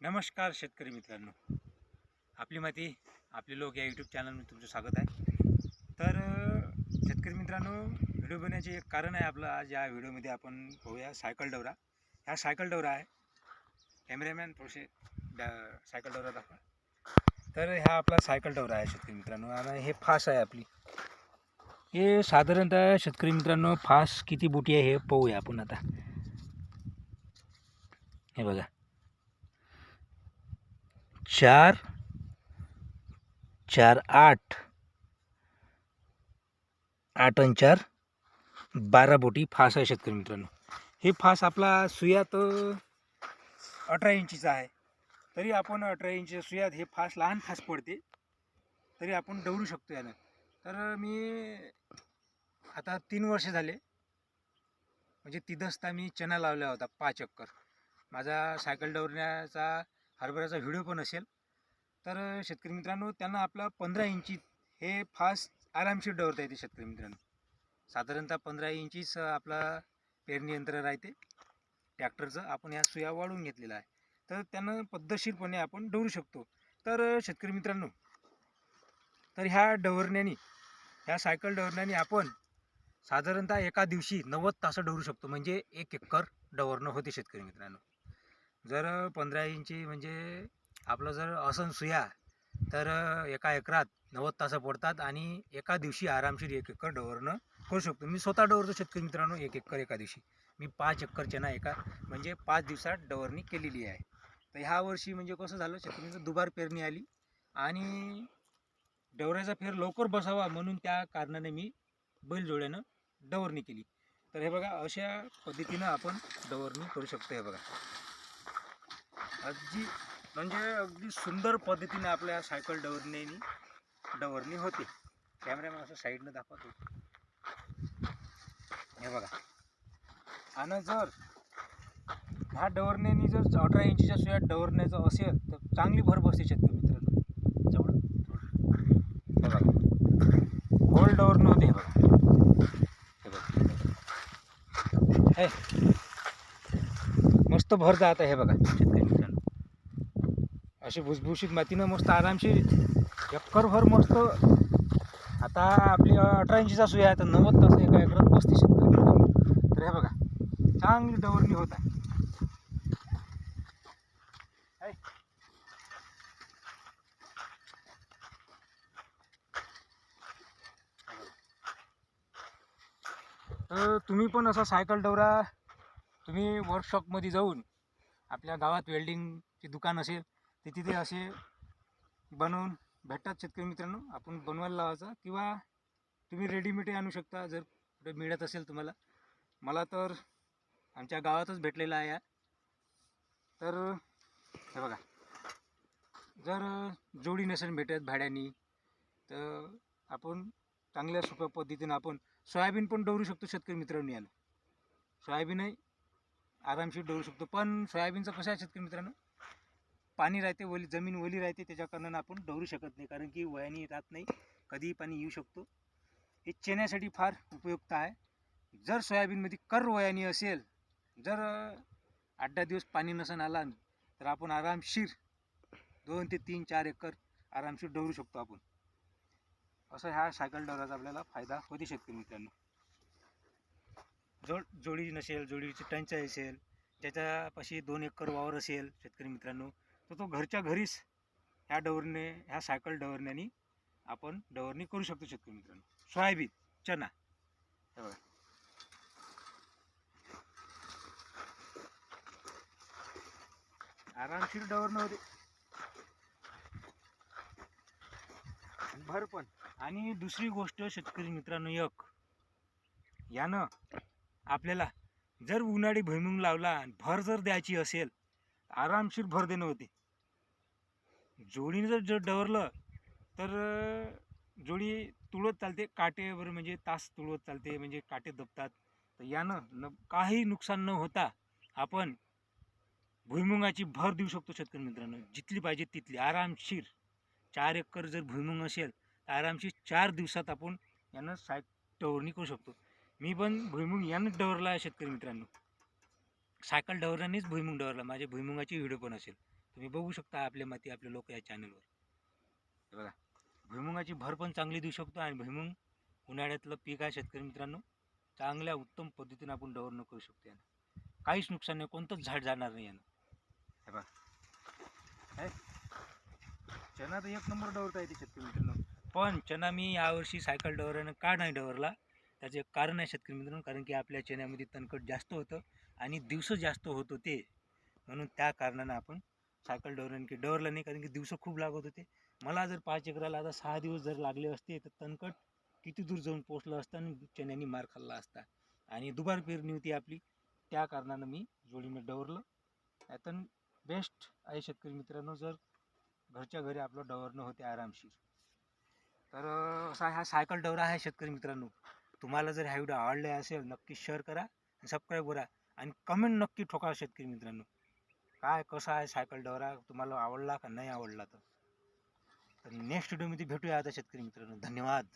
नमस्कार शेतकरी मित्रांनो. आपली माती आपले लोक या यूट्यूब चॅनलमध्ये तुमचं स्वागत आहे. तर शेतकरी मित्रांनो व्हिडिओ बनण्याचे एक कारण आहे आपलं आज या व्हिडिओमध्ये आपण पाहूया सायकल डवरा. हा सायकल डवरा आहे. कॅमेरामॅन थोडेसे सायकल डवरा दाखवा तर हा आपला सायकल डवरा आहे शेतकरी मित्रांनो. आणि हे फास आहे आपली. हे साधारणतः शेतकरी मित्रांनो फास किती बोटी आहे हे पाहूया आपण आता. हे बघा. चार चार आठ आठ आणि चार बारा बोटी फास आहे शेतकरी मित्रांनो. हे फास आपला सुयात अठरा इंचीचा आहे. तरी आपण अठरा इंच सुयात हे फास लहान फास पडते. तरी आपण डवरू शकतो यानं तर मी आता तीन वर्ष झाले. म्हणजे तिथंचता मी चना लावला होता पाच चक्कर माझा सायकल डवरण्याचा हरभऱ्याचा व्हिडिओ पण असेल. तर शेतकरी मित्रांनो त्यांना आपला पंधरा इंची हे फास्ट आरामशीर डवरता येते शेतकरी मित्रांनो. साधारणतः पंधरा इंचीच आपला पेरणी यंत्र राहते. ट्रॅक्टरचं आपण ह्या सुया वाढवून घेतलेला आहे. तर त्यांना पद्धतशीरपणे आपण डवरू शकतो. तर शेतकरी मित्रांनो तर ह्या डवरण्याने ह्या सायकल डवरण्याने आपण साधारणतः एका दिवशी नव्वद तास डवरू शकतो. म्हणजे एक एकर डवरणं होते शेतकरी मित्रांनो. जर पंधरा इंची म्हणजे आपलं जर असन सुया तर एका एकरात नव्वद तास पडतात आणि एका दिवशी आरामशीर एक एकर डवरणं करू शकतो. मी स्वतः डवरतो शेतकरी मित्रांनो एक एकर एका दिवशी. मी पाच एकर चना एका म्हणजे पाच दिवसात डवरणी केलेली आहे. तर ह्या वर्षी म्हणजे कसं झालं शेतकऱ्यांचं दुबार पेरणी आली आणि डवऱ्याचा फेर लवकर बसावा म्हणून त्या कारणाने मी बैलजोड्यानं डवरणी केली. तर हे बघा अशा पद्धतीनं आपण डवरणी करू शकतो हे बघा. अगदी म्हणजे अगदी सुंदर पद्धतीने आपल्या सायकल डवरणीने डवरणी होते. कॅमेरामॅन असं साईडनं दाखवतो हे बघा. आणि जर ह्या डवरण्याने जर अठरा इंचीच्या सुयात डवरण्याचं असेल तर चांगली भर बसते शेतकरी मित्रांनो. जवळ हे बघा. गोल डवरणं होते हे बघा. हे बघा. हे. मस्त भर जात आहे हे बघा. शेतकरी मित्रांनो अशी भुसभुशीत मातीनं मस्त आरामशीर एकरभर मस्त. आता आपली अठरा इंचीचा सुया आहे तर नव्वद तास एका एकरात पस्तीस तर हे बघा चांगली डवरणी होत आहे. तर तुम्ही पण असा सायकल डवरा तुम्ही वर्कशॉपमध्ये जाऊन आपल्या गावात वेल्डिंगचे दुकान असेल ते तिथे असे बनवून भेटतात शेतकरी मित्रांनो. आपण बनवायला लावायचा किंवा तुम्ही रेडीमेडही आणू शकता जर कुठे मिळत असेल तुम्हाला. मला तर आमच्या गावातच भेटलेला आहे तर हे बघा. जर जोडी नसेल भेटत भाड्यानी तर आपण चांगल्या सोप्या पद्धतीनं आपण सोयाबीन पण डवरू शकतो शेतकरी मित्रांनो यानं सोयाबीनही आरामशीर डवरू शकतो. पण सोयाबीनचं कसं आहे शेतकरी मित्रांनो? पाणी राहते ओली जमीन ओली राहते त्याच्याकडनं आपण डवरू शकत नाही. कारण की वयाने राहत नाही कधीही पाणी येऊ शकतो. हे चेन्यासाठी फार उपयुक्त आहे. जर सोयाबीनमध्ये कर वयाने असेल जर आठ दहा दिवस पाणी नसन आला तर आपण आरामशीर दोन ते तीन चार एकर आरामशीर डवरू शकतो आपण. असं ह्या सायकल डवराचा आपल्याला फायदा होते शेतकरी मित्रांनो. जोड जोडी नसेल जोडीची टंचाई असेल त्याच्यापाशी दोन एकर वावर असेल शेतकरी मित्रांनो तर तो घरच्या घरीच ह्या डवरणे ह्या सायकल डवरण्यानी आपण डवरणी करू शकतो शेतकरी मित्रांनो. सोयाबीन चना. हे बघा. आरामशीर डवरणं होते भर पण आणि दुसरी गोष्ट शेतकरी मित्रांनो एक. यानं आपल्याला जर उन्हाळी भुईमुंग लावला आणि भर जर द्यायची असेल आरामशीर भर देणं होते. जोडीने जर जर डवरलं तर जोडी तुळत चालते काटे म्हणजे तास तुळत चालते म्हणजे काटे दबतात. तर यानं न काही नुकसान न होता आपण भुईमुगाची भर देऊ शकतो शेतकरी मित्रांनो. जितली पाहिजे तिथली आरामशीर चार एकर जर भुईमुंग असेल तर आरामशीर चार दिवसात आपण यानं साय डवरणी करू शकतो. मी पण भुईमुंग यानंच डवरला आहे शेतकरी मित्रांनो. सायकल डवरल्यानेच भुईमुंग डवरला. माझ्या भुईमुगाची व्हिडिओ पण असेल. तुम्ही बघू शकता आपल्या माती आपले लोक या चॅनलवर बघा भुईमुगाची भर पण चांगली देऊ शकतो आणि भुईमुंग उन्हाळ्यातलं पीक आहे शेतकरी मित्रांनो चांगल्या उत्तम पद्धतीने आपण डवरणं करू शकतो यानं. काहीच नुकसान नाही कोणतंच झाड जाणार नाही यानं. हे बघा. हे. चना तर एक नंबर डवरता येते शेतकरी मित्रांनो. पण चना मी यावर्षी सायकल डवरानं का नाही डवरला? त्याचे एक कारण आहे शेतकरी मित्रांनो कारण की आपल्या चण्यामध्ये तणकट जास्त होतं आणि दिवस जास्त होत होते. म्हणून त्या कारणानं आपण सायकल डवर आणखी डवरला नाही कारण की दिवस खूप लागत होते. मला जर पाच एकराला आता सहा दिवस जर लागले असते तर तणकट किती दूर जाऊन पोचलं असतं आणि चण्याने मार खाल्ला असता. आणि दुबार पेरणी होती आपली. त्या कारणानं मी जोडीनं डवरलं यातून बेस्ट आहे शेतकरी मित्रांनो जर घरच्या घरी आपलं डवरणं होते आरामशीर. तर असा हा सायकल डवरा आहे शेतकरी मित्रांनो. तुम्हाला जर हा व्हिडिओ आवडला असेल नक्की शेअर करा सबस्क्राईब करा. आणि कमेंट नक्की ठोका शेतकरी मित्रांनो. काय कसा आहे सायकल डवरा तुम्हाला आवडला का नाही आवडला तर? तर नेक्स्ट व्हिडिओमध्ये भेटूया आता शेतकरी मित्रांनो. धन्यवाद.